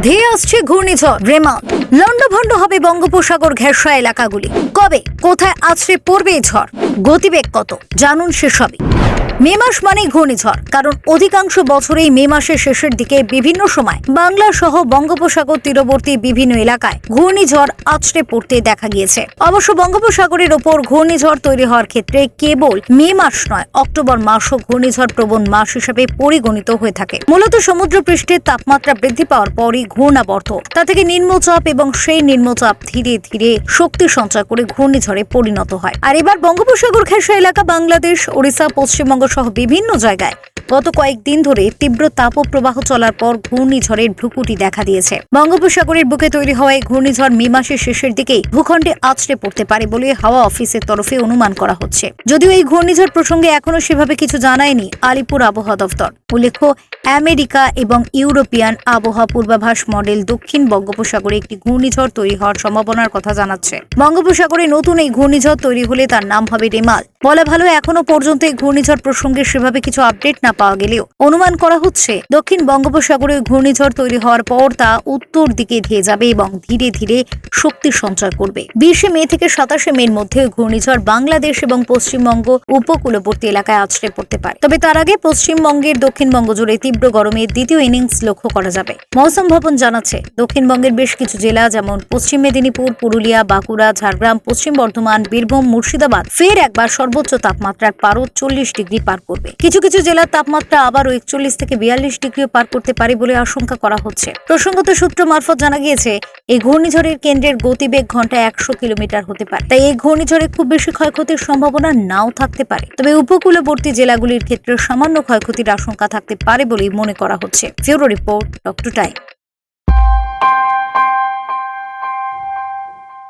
ধেয়ে আসছে ঘূর্ণিঝড় রেমা লন্ডভন্ড হবে বঙ্গোপসাগর ঘেরসা এলাকাগুলি। কবে, কোথায় আছড়ে পড়বে ঝড়? গতিবেগ কত? জানুন সেসবই। মে মাস মানেই ঘূর্ণিঝড়, কারণ অধিকাংশ বছরেই মে মাসের শেষের দিকে বিভিন্ন সময় বাংলা সহ বঙ্গোপসাগর তীরবর্তী বিভিন্ন এলাকায় ঘূর্ণিঝড় আছড়ে পড়তে দেখা গিয়েছে। অবশ্য বঙ্গোপসাগরের ওপর ঘূর্ণিঝড় তৈরি হওয়ার ক্ষেত্রে কেবল মে মাস নয়, অক্টোবর মাসও ঘূর্ণিঝড় প্রবণ মাস হিসেবে পরিগণিত হয়ে থাকে। মূলত সমুদ্রপৃষ্ঠের তাপমাত্রা বৃদ্ধি পাওয়ার পরই ঘূর্ণাবর্ত, তা থেকে নিম্নচাপ এবং সেই নিম্নচাপ ধীরে ধীরে শক্তি সঞ্চয় করে ঘূর্ণিঝড়ে পরিণত হয়। আর এবার বঙ্গোপসাগর ঘেঁষা এলাকা, বাংলাদেশ, ওড়িশা, পশ্চিমবঙ্গ সহ বিভিন্ন জায়গায়। গত কয়েকদিন ধরে তীব্র তাপপ্রবাহ চলার পর ঘূর্ণিঝড়ের ভ্রুকুটি দেখা দিয়েছে। বঙ্গোপসাগরের বুকে তৈরি হওয়া এই ঘূর্ণিঝড় মে মাসের শেষের দিকেই ভূখণ্ডে আছড়ে পড়তে পারে বলে হাওয়া অফিসের তরফে অনুমান করা হচ্ছে। যদিও এই ঘূর্ণিঝড় প্রসঙ্গে এখনও সেভাবে কিছু জানায়নি আলিপুর আবহাওয়া দফতর উল্লেখ্য, আমেরিকা এবং ইউরোপিয়ান আবহাওয়া পূর্বাভাস মডেল দক্ষিণ বঙ্গোপসাগরে একটি ঘূর্ণিঝড় তৈরি হওয়ার সম্ভাবনার কথা জানাচ্ছে। বঙ্গোপসাগরে নতুন এই ঘূর্ণিঝড় তৈরি হলে তার নাম হবে রেমাল। বলা ভালো, এখনও পর্যন্ত এই ঘূর্ণিঝড় প্রসঙ্গে সেভাবে কিছু আপডেট না পাওয়া গেলেও অনুমান করা হচ্ছে দক্ষিণ বঙ্গোপসাগরে ঘূর্ণিঝড় তৈরি হওয়ার পর তা উত্তর দিকে ধেয়ে যাবে এবং ধীরে ধীরে শক্তি সঞ্চয় করবে। বিশে মে থেকে সাতাশে মের মধ্যে ঘূর্ণিঝড় বাংলাদেশ এবং পশ্চিমবঙ্গ উপকূলবর্তী এলাকায় আছড়ে পড়তে পারে। তবে তার আগে পশ্চিমবঙ্গের দক্ষিণবঙ্গ জুড়ে তীব্র গরমের দ্বিতীয় ইনিংস লক্ষ্য করা যাবে। মৌসুম ভবন জানাচ্ছে, দক্ষিণবঙ্গের বেশ কিছু জেলা যেমন পশ্চিম মেদিনীপুর, পুরুলিয়া, বাঁকুড়া, ঝাড়গ্রাম, পশ্চিম বর্ধমান, বীরভূম, মুর্শিদাবাদ, ফের একবার সর্বোচ্চ তাপমাত্রার পারও চল্লিশ ডিগ্রি পার করবে। কিছু কিছু জেলার তাপমাত্রা আবারও একচল্লিশ থেকে বিয়াল্লিশ ডিগ্রিও পার করতে পারে বলে আশঙ্কা করা হচ্ছে। প্রসঙ্গত সূত্র মারফত জানা গিয়েছে, এই ঘূর্ণিঝড়ের কেন্দ্রের গতিবেগ ঘন্টায় একশো কিলোমিটার হতে পারে। তাই এই ঘূর্ণিঝড়ে খুব বেশি ক্ষয়ক্ষতির সম্ভাবনা নাও থাকতে পারে। তবে উপকূলবর্তী জেলাগুলির ক্ষেত্রে সামান্য ক্ষয়ক্ষতির আশঙ্কা থাকতে পারে বলেই মনে করা হচ্ছে। ফিউরো রিপোর্ট, ডক্টর টাইম।